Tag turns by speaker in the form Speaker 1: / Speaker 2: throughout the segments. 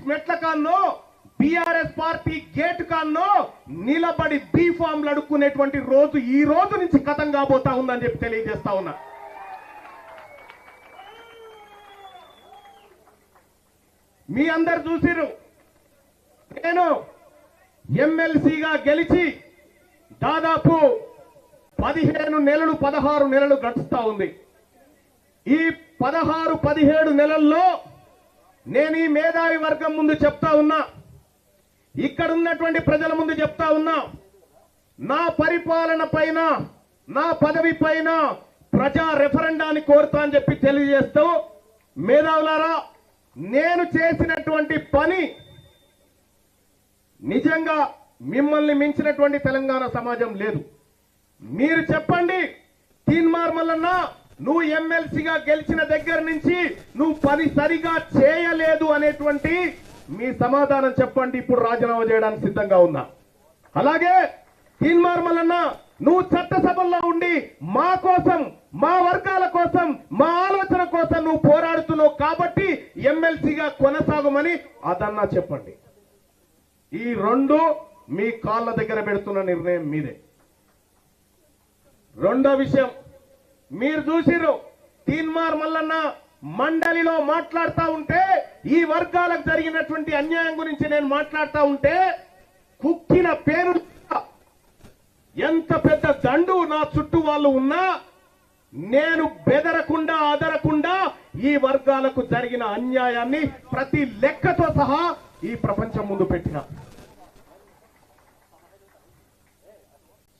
Speaker 1: Office మెట్ల కాన్నో BRS party gate కాన్నో నిలబడి బీ ఫామ్లు అడుక్కునేటువంటి రోజు ఈ రోజు నుంచి కథం కాబోతా ఉందని చెప్పి తెలియజేస్తా ఉన్నా. మీ అందరు చూసిరు నేను ఎమ్మెల్సీగా గెలిచి దాదాపు పదిహేను నెలలు పదహారు నెలలు గడుస్తా ఉంది. ఈ పదహారు పదిహేడు నెలల్లో నేను ఈ మేధావి వర్గం ముందు చెప్తా ఉన్నా. ఇక్కడ ఉన్నటువంటి ప్రజల ముందు చెప్తా ఉన్నా. నా పరిపాలన పైన నా పదవి పైన ప్రజా రెఫరెండాన్ని కోరుతా అని చెప్పి తెలియజేస్తూ మేధావులారా నేను చేసినటువంటి పని నిజంగా మిమ్మల్ని మించినటువంటి తెలంగాణ సమాజం లేదు. మీరు చెప్పండి తీన్మార్ అన్నా నువ్వు ఎమ్మెల్సీగా గెలిచిన దగ్గర నుంచి నువ్వు పని సరిగా చేయలేదు అనేటువంటి మీ సమాధానం చెప్పండి. ఇప్పుడు రాజీనామా చేయడానికి సిద్ధంగా ఉన్నా. అలాగే తీన్మార్మలన్న నువ్వు చట్టసభల్లో ఉండి మా కోసం మా వర్గాల కోసం మా ఆలోచన కోసం నువ్వు పోరాడుతున్నావు కాబట్టి ఎమ్మెల్సీగా కొనసాగమని అదన్నా చెప్పండి. ఈ రెండు మీ కాళ్ళ దగ్గర పెడుతున్న నిర్ణయం మీదే. రెండో విషయం మీరు చూసిరు తీన్మార్ మల్లన్న మండలిలో మాట్లాడుతూ ఉంటే ఈ వర్గాలకు జరిగినటువంటి అన్యాయం గురించి నేను మాట్లాడుతూ ఉంటే కుక్కిన పేరు ఎంత పెద్ద దండు నా చుట్టూ వాళ్ళు ఉన్నా నేను బెదరకుండా అదరకుండా ఈ వర్గాలకు జరిగిన అన్యాయాన్ని ప్రతి లెక్కతో సహా ఈ ప్రపంచం ముందు పెట్టిన.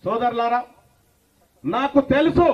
Speaker 1: సోదరులారా నాకు తెలుసు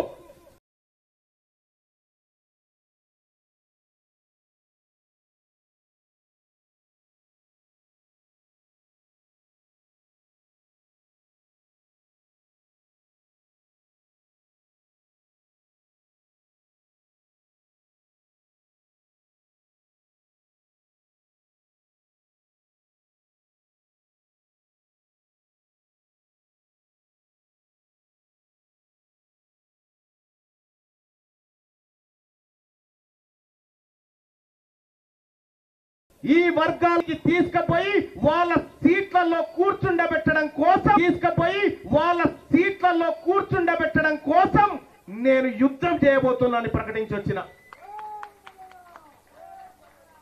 Speaker 1: ఈ వర్గాలకి తీసుకుపోయి వాళ్ళ సీట్లలో కూర్చుండబెట్టడం కోసం తీసుకుపోయి వాళ్ళ సీట్లలో కూర్చుండబెట్టడం కోసం నేను యుద్ధం చేయబోతున్నాను ప్రకటించి వచ్చిన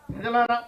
Speaker 1: ప్రజలారా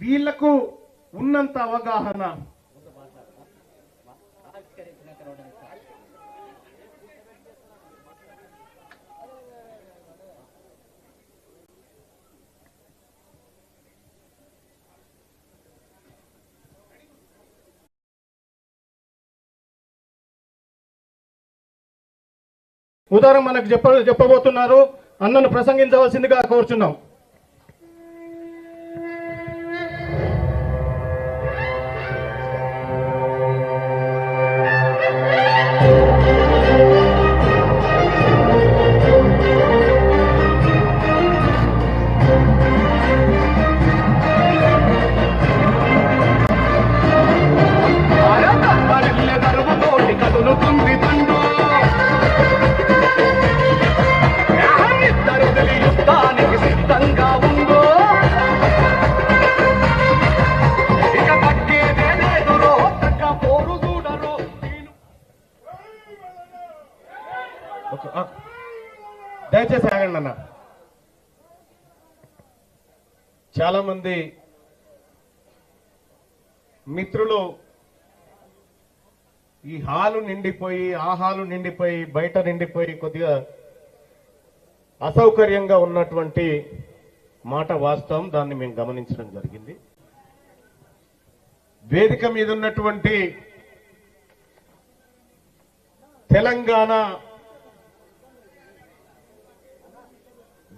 Speaker 1: వీళ్ళకు ఉన్నంత అవగాహన.
Speaker 2: ఉదాహరణ మనకు చెప్ప చెప్పబోతున్నారు. అన్నను ప్రసంగించవలసిందిగా కోరుచున్నాం.
Speaker 1: చాలా మంది మిత్రులు ఈ హాలు నిండిపోయి ఆ హాలు నిండిపోయి బయట నిండిపోయి కొద్దిగా అసౌకర్యంగా ఉన్నటువంటి మాట వాస్తవం. దాన్ని మేము గమనించడం జరిగింది. వేదిక మీద ఉన్నటువంటి తెలంగాణ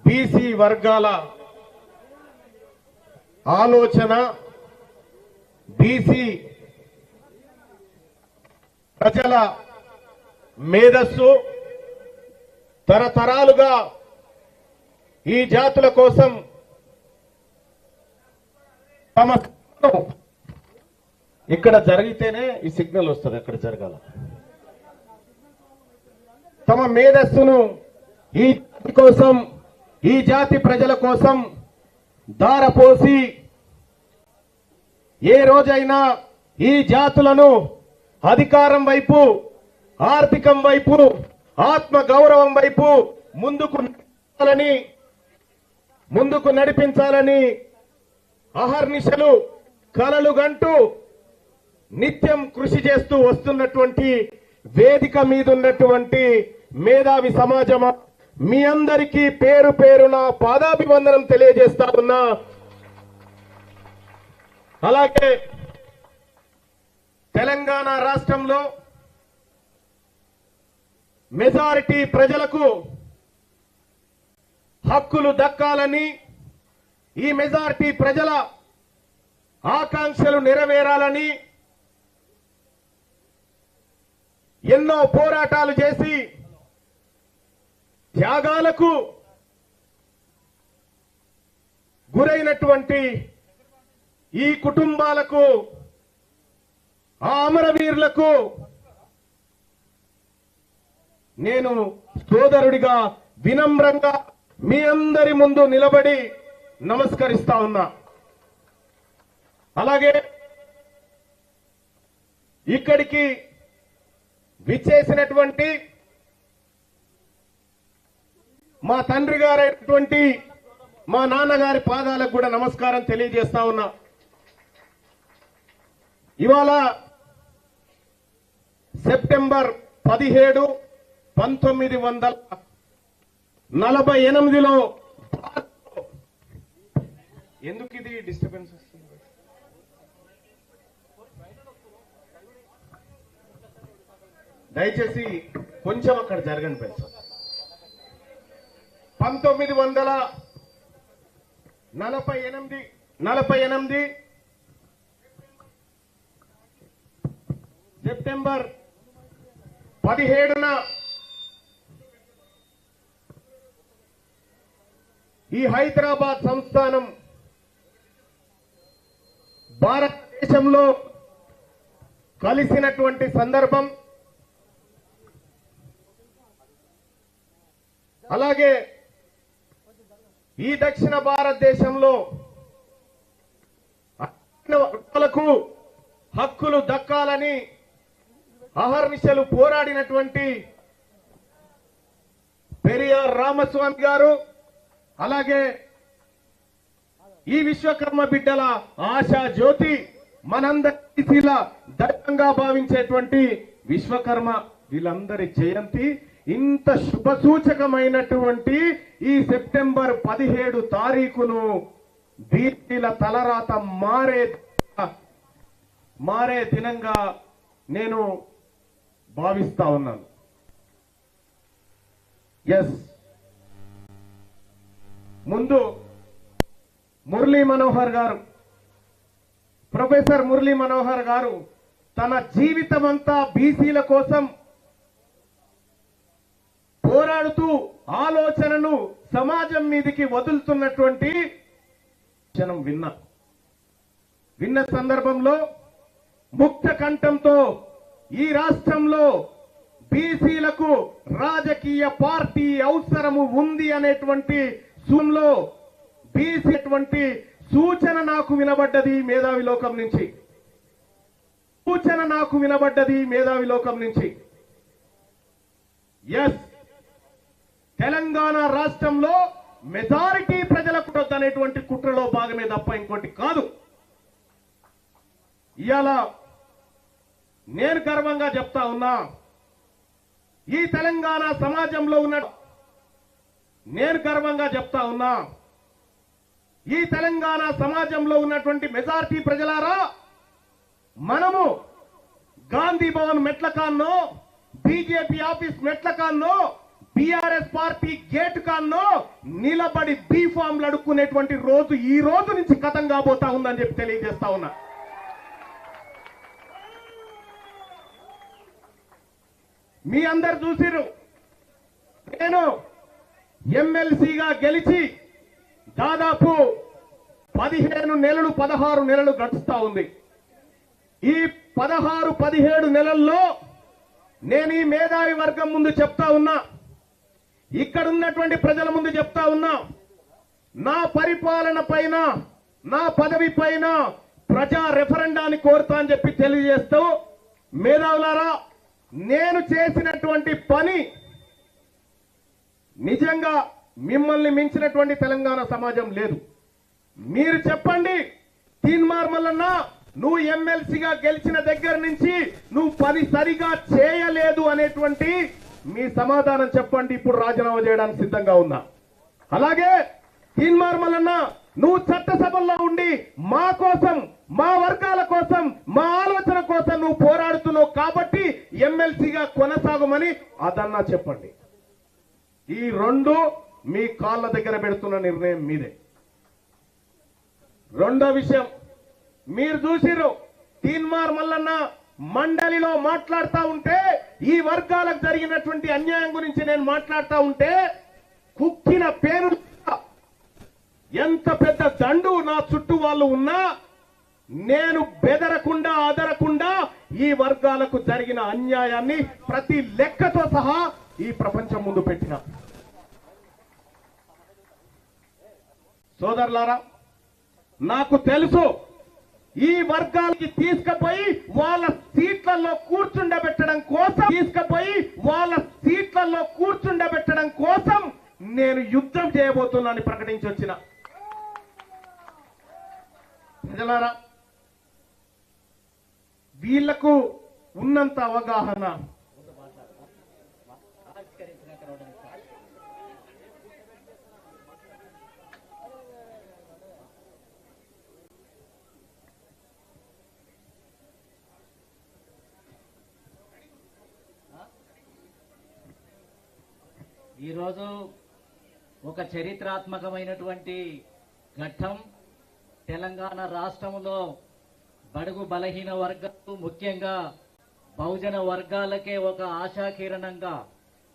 Speaker 1: బీసీ వర్గాల ఆలోచన బీసీ ప్రజల మేధస్సు తరతరాలుగా ఈ జాతుల కోసం తమ ఇక్కడ జరిగితేనే ఈ సిగ్నల్ వస్తుంది అక్కడ జరగాల. తమ మేధస్సును ఈ కోసం ఈ జాతి ప్రజల కోసం దారపోసి ఏ రోజైనా ఈ జాతులను అధికారం వైపు ఆర్థికం వైపు ఆత్మ గౌరవం వైపు ముందుకు నడిపించాలని ముందుకు నడిపించాలని అహర్నిశలు కలలు గంటూ నిత్యం కృషి చేస్తూ వస్తున్నటువంటి వేదిక మీద ఉన్నటువంటి మేధావి సమాజమా మీ అందరికీ పేరు పేరున పాదాభివందనం తెలియజేస్తా ఉన్నా అలాగే తెలంగాణ రాష్ట్రంలో మెజారిటీ ప్రజలకు హక్కులు దక్కాలని ఈ మెజారిటీ ప్రజల ఆకాంక్షలు నెరవేరాలని ఎన్నో పోరాటాలు చేసి త్యాగాలకు గురైనటువంటి ఈ కుటుంబాలకు ఆ అమరవీరులకు నేను సోదరుడిగా వినమ్రంగా మీ అందరి ముందు నిలబడి నమస్కరిస్తా ఉన్నా. అలాగే ఇక్కడికి విచ్చేసినటువంటి మా తండ్రి గారైనటువంటి మా నాన్నగారి పాదాలకు కూడా నమస్కారం తెలియజేస్తా ఉన్నా. ఇవాళ సెప్టెంబర్ పదిహేడు పంతొమ్మిది వందల నలభై ఎనిమిదిలో ఎందుకు ఇది డిస్టర్బెన్స్ వస్తుంది? దయచేసి కొంచెం అక్కడ జరగండి పెంచు పంతొమ్మిది వందల నలభై ఎనిమిది నలభై ఎనిమిది సెప్టెంబర్ పదిహేడున ఈ హైదరాబాద్ సంస్థానం భారతదేశంలో కలిసినటువంటి సందర్భం. అలాగే ఈ దక్షిణ భారతదేశంలో వర్గాలకు హక్కులు దక్కాలని అహర్నిశలు పోరాడినటువంటి పెరియార్ రామస్వామి గారు అలాగే ఈ విశ్వకర్మ బిడ్డల ఆశా జ్యోతి మనందరి దైవంగా భావించేటువంటి విశ్వకర్మ వీళ్ళందరి జయంతి. ఇంత శుభ సూచకమైనటువంటి ఈ సెప్టెంబర్ పదిహేడు తారీఖును బీసీల తలరాత మారే మారే దినంగా నేను భావిస్తా ఉన్నాను. ఎస్ ముందు మురళీ మనోహర్ గారు ప్రొఫెసర్ మురళీ మనోహర్ గారు తన జీవితమంతా బీసీల కోసం పోరాడుతూ ఆలోచనను సమాజం మీదికి వదులుతున్నటువంటి క్షణం విన్నా. విన్న సందర్భంలో ముక్త కంఠంతో ఈ రాష్ట్రంలో బీసీలకు రాజకీయ పార్టీ అవసరము ఉంది అనేటువంటి సూమ్లో బీసీ సూచన నాకు వినబడ్డది మేధావి లోకం నుంచి. సూచన నాకు వినబడ్డది మేధావి లోకం నుంచి. ఎస్ తెలంగాణ రాష్ట్రంలో మెజారిటీ ప్రజలకు అనేటువంటి కుట్రలో భాగమే తప్ప ఇంకోటి కాదు. ఇవాళ నేను గర్వంగా చెప్తా ఉన్నా ఈ తెలంగాణ సమాజంలో ఉన్న నేను గర్వంగా చెప్తా ఉన్నా ఈ తెలంగాణ సమాజంలో ఉన్నటువంటి మెజారిటీ ప్రజలారా మనము గాంధీ భవన్ మెట్ల కాన్నో బీజేపీ ఆఫీస్ మెట్ల కాన్నో బీఆర్ఎస్ పార్టీ గేట్ కాల్లో నిలబడి బీ ఫామ్ అడుక్కునేటువంటి రోజు ఈ రోజు నుంచి కథం కాబోతా ఉందని చెప్పి తెలియజేస్తా ఉన్నా. మీ అందరు చూసిరు నేను ఎమ్మెల్సీగా గెలిచి దాదాపు పదిహేను నెలలు పదహారు నెలలు గడుస్తా ఉంది. ఈ పదహారు పదిహేడు నెలల్లో నేను ఈ మేధావి వర్గం ముందు చెప్తా ఉన్నా. ఇక్కడ ఉన్నటువంటి ప్రజల ముందు చెప్తా ఉన్నా నా పరిపాలన పైన నా పదవి పైన ప్రజా రెఫరెండాన్ని కోరుతా అని చెప్పి తెలియజేస్తూ మేధావులారా నేను చేసినటువంటి పని నిజంగా మిమ్మల్ని మించినటువంటి తెలంగాణ సమాజం లేదు. మీరు చెప్పండి తీన్మార్ మల్లన్న నువ్వు ఎమ్మెల్సీగా గెలిచిన దగ్గర నుంచి నువ్వు పని సరిగా చేయలేదు అనేటువంటి మీ సమాధానం చెప్పండి ఇప్పుడు రాజీనామా చేయడానికి సిద్ధంగా ఉన్నా. అలాగే తీన్మార్ మల్లన్న నువ్వు చట్టసభల్లో ఉండి మా కోసం మా వర్గాల కోసం మా ఆలోచన కోసం నువ్వు పోరాడుతున్నావు కాబట్టి ఎమ్మెల్సీగా కొనసాగమని అదన్నా చెప్పండి. ఈ రెండు మీ కాళ్ళ దగ్గర పెడుతున్న నిర్ణయం మీదే. రెండో విషయం మీరు చూసిరు తీన్మార్ మల్లన్న మండలిలో మాట్లాడుతూ ఉంటే ఈ వర్గాలకు జరిగినటువంటి అన్యాయం గురించి నేను మాట్లాడుతూ ఉంటే కుక్కిన పేరు ఎంత పెద్ద దండు నా చుట్టూ వాళ్ళు ఉన్నా నేను బెదరకుండా అదరకుండా ఈ వర్గాలకు జరిగిన అన్యాయాన్ని ప్రతి లెక్కతో సహా ఈ ప్రపంచం ముందు పెట్టిన. సోదరులారా నాకు తెలుసు ఈ వర్గాలకి తీసుకుపోయి వాళ్ళ సీట్లలో కూర్చుండబెట్టడం కోసం తీసుకుపోయి వాళ్ళ సీట్లలో కూర్చుండబెట్టడం కోసం నేను యుద్ధం చేయబోతున్నాను ప్రకటించి వచ్చిన. ప్రజలారా వీళ్ళకు ఉన్నంత అవగాహన
Speaker 3: ఈరోజు ఒక చరిత్రాత్మకమైనటువంటి ఘట్టం. తెలంగాణ రాష్ట్రంలో బడుగు బలహీన వర్గాలు ముఖ్యంగా బహుజన వర్గాలకే ఒక ఆశాకిరణంగా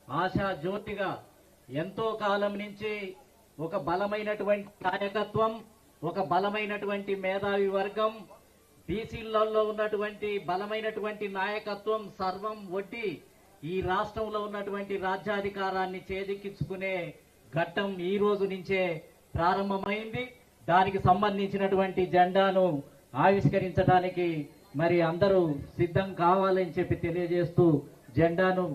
Speaker 3: ఆశా జ్యోతిగా ఎంతో కాలం నుంచి ఒక బలమైనటువంటి నాయకత్వం ఒక బలమైనటువంటి మేధావి వర్గం బీసీలలో ఉన్నటువంటి బలమైనటువంటి నాయకత్వం సర్వం ఒడ్డి ఈ రాష్ట్రంలో ఉన్నటువంటి రాజ్యాధికారాన్ని చేజిక్కించుకునే ఘట్టం ఈ రోజు నుంచే ప్రారంభమైంది. దానికి సంబంధించినటువంటి జెండాను ఆవిష్కరించడానికి మరి అందరూ సిద్ధం కావాలని చెప్పి తెలియజేస్తూ జెండాను